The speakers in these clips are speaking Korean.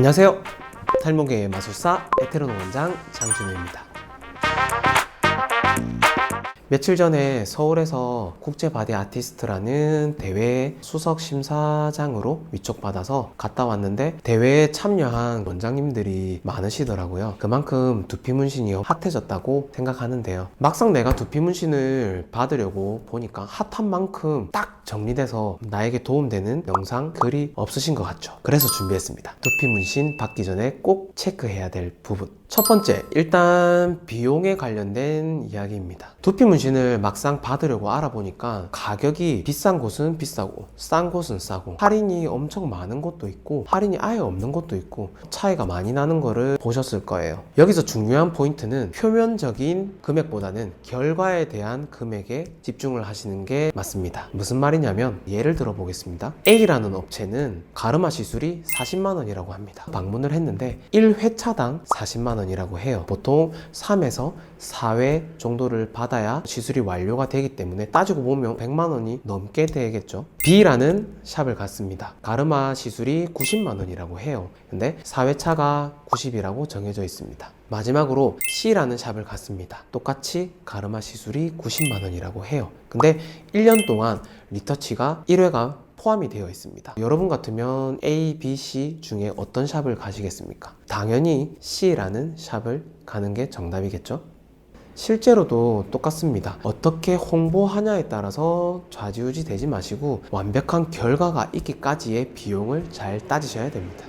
안녕하세요. 탈모계의 마술사 에테르노 원장 장준우입니다. 며칠 전에 서울에서 국제 바디 아티스트라는 대회 수석 심사장으로 위촉받아서 갔다 왔는데 대회에 참여한 원장님들이 많으시더라고요. 그만큼 두피 문신이 핫해졌다고 생각하는데요. 막상 내가 두피 문신을 받으려고 보니까 핫한 만큼 딱 정리돼서 나에게 도움되는 영상, 글이 없으신 것 같죠. 그래서 준비했습니다. 두피 문신 받기 전에 꼭 체크해야 될 부분. 첫 번째, 일단 비용에 관련된 이야기입니다. 두피 문신을 막상 받으려고 알아보니까 가격이 비싼 곳은 비싸고 싼 곳은 싸고 할인이 엄청 많은 곳도 있고 할인이 아예 없는 곳도 있고 차이가 많이 나는 거를 보셨을 거예요. 여기서 중요한 포인트는 표면적인 금액보다는 결과에 대한 금액에 집중을 하시는 게 맞습니다. 무슨 말 이냐면 예를 들어 보겠습니다. A라는 업체는 가르마 시술이 40만 원이라고 합니다. 방문을 했는데 1회차당 40만 원이라고 해요. 보통 3에서 4회 정도를 받아야 시술이 완료가 되기 때문에 따지고 보면 100만 원이 넘게 되겠죠. B라는 샵을 갔습니다. 가르마 시술이 90만 원이라고 해요. 근데 4회차가 90이라고 정해져 있습니다. 마지막으로 C라는 샵을 갔습니다. 똑같이 가르마 시술이 90만 원이라고 해요. 근데 1년 동안 리터치가 1회가 포함이 되어 있습니다. 여러분 같으면 A, B, C 중에 어떤 샵을 가시겠습니까? 당연히 C라는 샵을 가는 게 정답이겠죠? 실제로도 똑같습니다. 어떻게 홍보하냐에 따라서 좌지우지 되지 마시고 완벽한 결과가 있기까지의 비용을 잘 따지셔야 됩니다.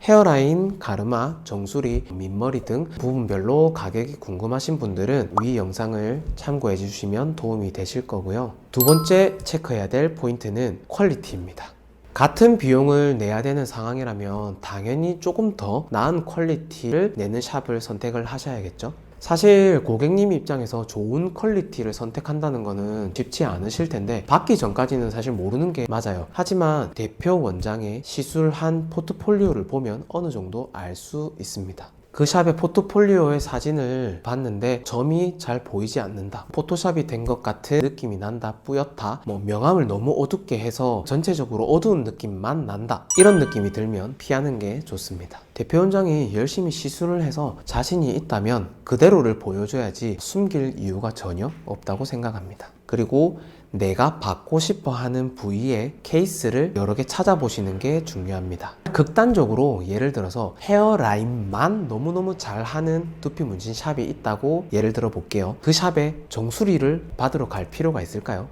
헤어라인, 가르마, 정수리, 민머리 등 부분별로 가격이 궁금하신 분들은 위 영상을 참고해 주시면 도움이 되실 거고요. 두 번째 체크해야 될 포인트는 퀄리티입니다. 같은 비용을 내야 되는 상황이라면 당연히 조금 더 나은 퀄리티를 내는 샵을 선택을 하셔야겠죠. 사실 고객님 입장에서 좋은 퀄리티를 선택한다는 거는 쉽지 않으실 텐데 받기 전까지는 사실 모르는 게 맞아요. 하지만 대표 원장의 시술한 포트폴리오를 보면 어느 정도 알 수 있습니다. 그 샵의 포트폴리오의 사진을 봤는데 점이 잘 보이지 않는다. 포토샵이 된 것 같은 느낌이 난다. 뿌옇다. 뭐 명암을 너무 어둡게 해서 전체적으로 어두운 느낌만 난다. 이런 느낌이 들면 피하는 게 좋습니다. 대표 원장이 열심히 시술을 해서 자신이 있다면 그대로를 보여줘야지 숨길 이유가 전혀 없다고 생각합니다. 그리고 내가 받고 싶어 하는 부위의 케이스를 여러 개 찾아보시는 게 중요합니다. 극단적으로 예를 들어서 헤어라인만 너무너무 잘 하는 두피 문신 샵이 있다고 예를 들어 볼게요. 그 샵에 정수리를 받으러 갈 필요가 있을까요?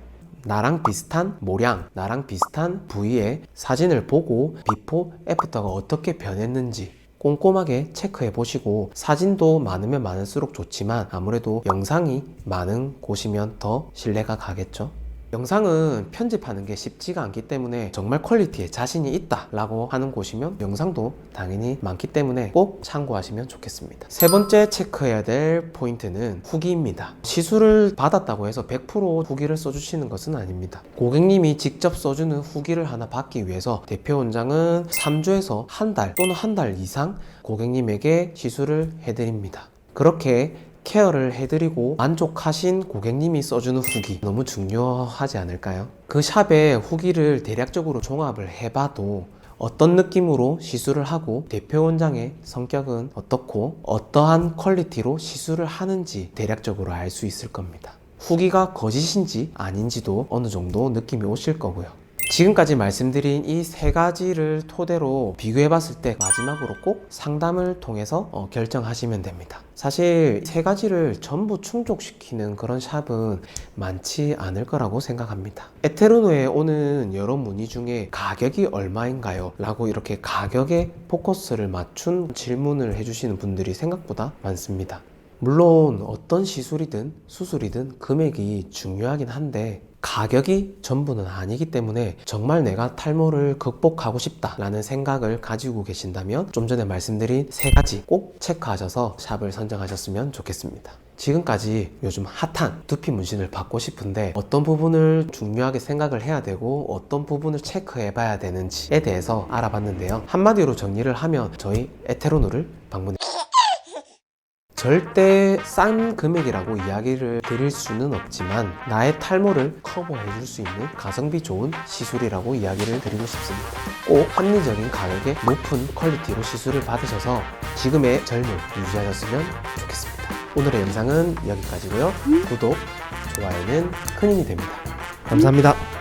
나랑 비슷한 모양, 나랑 비슷한 부위의 사진을 보고 비포, 애프터가 어떻게 변했는지 꼼꼼하게 체크해 보시고 사진도 많으면 많을수록 좋지만 아무래도 영상이 많은 곳이면 더 신뢰가 가겠죠. 영상은 편집하는 게 쉽지가 않기 때문에 정말 퀄리티에 자신이 있다 라고 하는 곳이면 영상도 당연히 많기 때문에 꼭 참고하시면 좋겠습니다. 세 번째 체크해야 될 포인트는 후기입니다. 시술을 받았다고 해서 100% 후기를 써주시는 것은 아닙니다. 고객님이 직접 써주는 후기를 하나 받기 위해서 대표 원장은 3주에서 한 달 또는 한 달 이상 고객님에게 시술을 해드립니다. 그렇게 케어를 해드리고 만족하신 고객님이 써주는 후기 너무 중요하지 않을까요? 그 샵의 후기를 대략적으로 종합을 해봐도 어떤 느낌으로 시술을 하고 대표 원장의 성격은 어떻고 어떠한 퀄리티로 시술을 하는지 대략적으로 알 수 있을 겁니다. 후기가 거짓인지 아닌지도 어느 정도 느낌이 오실 거고요. 지금까지 말씀드린 이 세 가지를 토대로 비교해 봤을 때 마지막으로 꼭 상담을 통해서 어, 결정하시면 됩니다. 사실 세 가지를 전부 충족시키는 그런 샵은 많지 않을 거라고 생각합니다. 에테르노에 오는 여러 문의 중에 가격이 얼마인가요? 라고 이렇게 가격에 포커스를 맞춘 질문을 해주시는 분들이 생각보다 많습니다. 물론 어떤 시술이든 수술이든 금액이 중요하긴 한데 가격이 전부는 아니기 때문에 정말 내가 탈모를 극복하고 싶다라는 생각을 가지고 계신다면 좀 전에 말씀드린 세 가지 꼭 체크하셔서 샵을 선정하셨으면 좋겠습니다. 지금까지 요즘 핫한 두피 문신을 받고 싶은데 어떤 부분을 중요하게 생각을 해야 되고 어떤 부분을 체크해 봐야 되는지에 대해서 알아봤는데요. 한마디로 정리를 하면 저희 에테로노를 방문해 절대 싼 금액이라고 이야기를 드릴 수는 없지만 나의 탈모를 커버해 줄 수 있는 가성비 좋은 시술이라고 이야기를 드리고 싶습니다. 꼭 합리적인 가격에 높은 퀄리티로 시술을 받으셔서 지금의 젊음 유지하셨으면 좋겠습니다. 오늘의 영상은 여기까지고요. 구독, 좋아요는 큰 힘이 됩니다. 감사합니다.